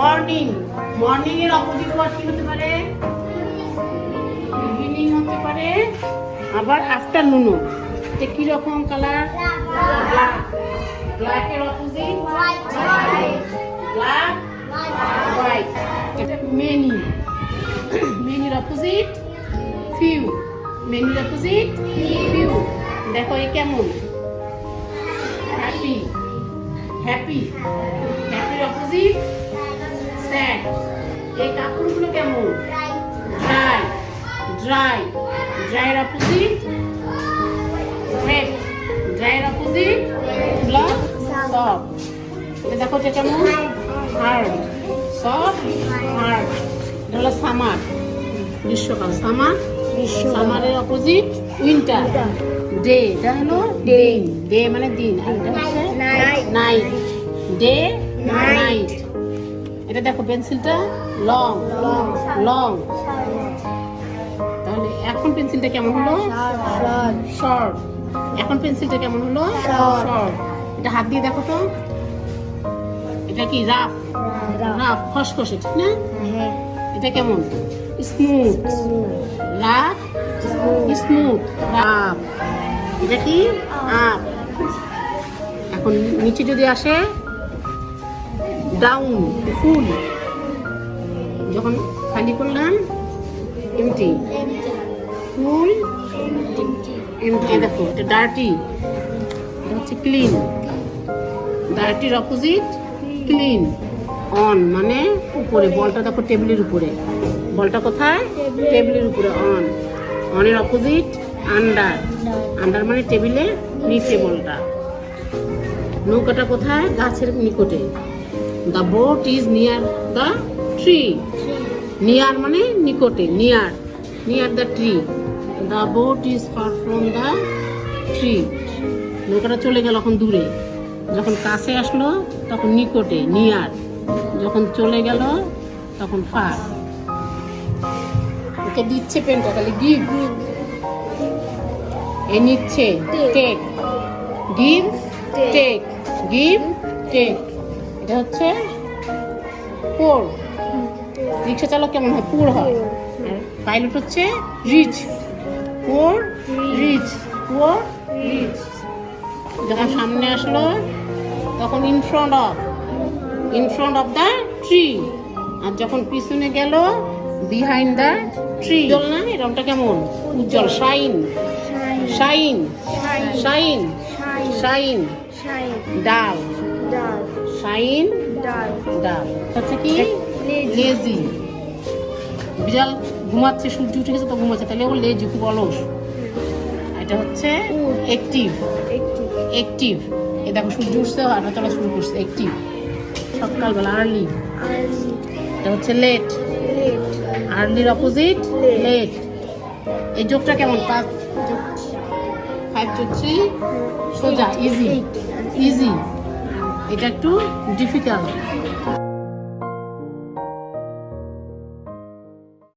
Morning morning এর opposite word কি হতে পারে? ইভিনিং হতে পারে। আবার আফটারনুনও এটা কি রকম কালার ব্ল্যাক এর অপোজিট ব্ল্যাক হোয়াইট এটা মেনি মেনির অপোজিট ফিউ মেনির অপোজিট ফিউ দেখো এই কেমন? হ্যাপি হ্যাপি হ্যাপির অপোজিট স্যাড এই কাপড়গুলো কেমন? ড্রাই ড্রাই ড্রাইয়ের অপোজিট ওয়েট ড্রাইয়ের অপোজিট ব্লক সফট এটা দেখো এটা কেমন? হার্ড সফট হার্ড এটা হলো সামার গ্রীষ্মকাল। সামার সামারের অপোজিট উইন্টার ডে এটা হলো ডে ডে মানে দিন। আর এটা হচ্ছে নাইট ডে নাইট এটা দেখো পেন্সিলটা? লং লং তাহলে এখন পেন্সিলটা কেমন হলো? শর্ট। এখন পেন্সিলটা কেমন হলো? শর্ট। এটা হাত দিয়ে দেখো তো। এটা কি রাফ? রাফ। খসখসে ঠিক না? এটা কেমন? স্মুথ। রাফ? স্মুথ। রাফ। এটা কি? আপ। এখন নিচে যদি আসে ডাউন ফুল যখন খালি করলাম এমটি ফুল এমটি দেখো, এটা ডার্টি হচ্ছে ক্লিন ডার্টির অপোজিট ক্লিন অন মানে উপরে, বলটা দেখো টেবিলের উপরে। বলটা কোথায়? টেবিলের উপরে অন অনের অপোজিট আন্ডার আন্ডার মানে টেবিলে নিচে বলটা। নৌকাটা কোথায়? গাছের নিকটে। The boat is near the tree near মানে নিকটে near near the tree the boat is far from the tree নৌকাটা চলে গেল এখন দূরে। যখন কাছে আসলো তখন নিকটে নিয়ার যখন চলে গেল তখন ফার ওকে দিচ্ছে পেনটা তাহলে গিভ এ নিচ্ছে take give take give take এটা হচ্ছে পোর। রিক্সা চালক কেমন হয়? পুর হয়। আর পাইলট হচ্ছে rich poor rich poor rich যখন সামনে আসলো তখন in front of in front of the tree আর যখন পিছনে গেল বিহাইন্ড দ্য ট্রি উজ্জ্বল না? এই রংটা কেমন? উজ্জ্বল shine shine shine shine dull. Shine dull. হচ্ছে কি? লেজি। বিড়াল ঘুমাচ্ছে সূর্য উঠে গেছে তো ঘুমাচ্ছে। তাহলে ও লেজি খুব অলস। এটা হচ্ছে অ্যাক্টিভ অ্যাক্টিভ এ দেখো সূর্য উঠছে হাঁটা চলা শুরু করছে। অ্যাক্টিভ সকালবেলা আর্লি এটা হচ্ছে লেট আর্লির অপোজিট লেট এই যোগটা কেমন? পাঁচ যোগ ফাইভ যোগ থ্রি সোজা ইজি ইজি এটা একটু ডিফিকাল্ট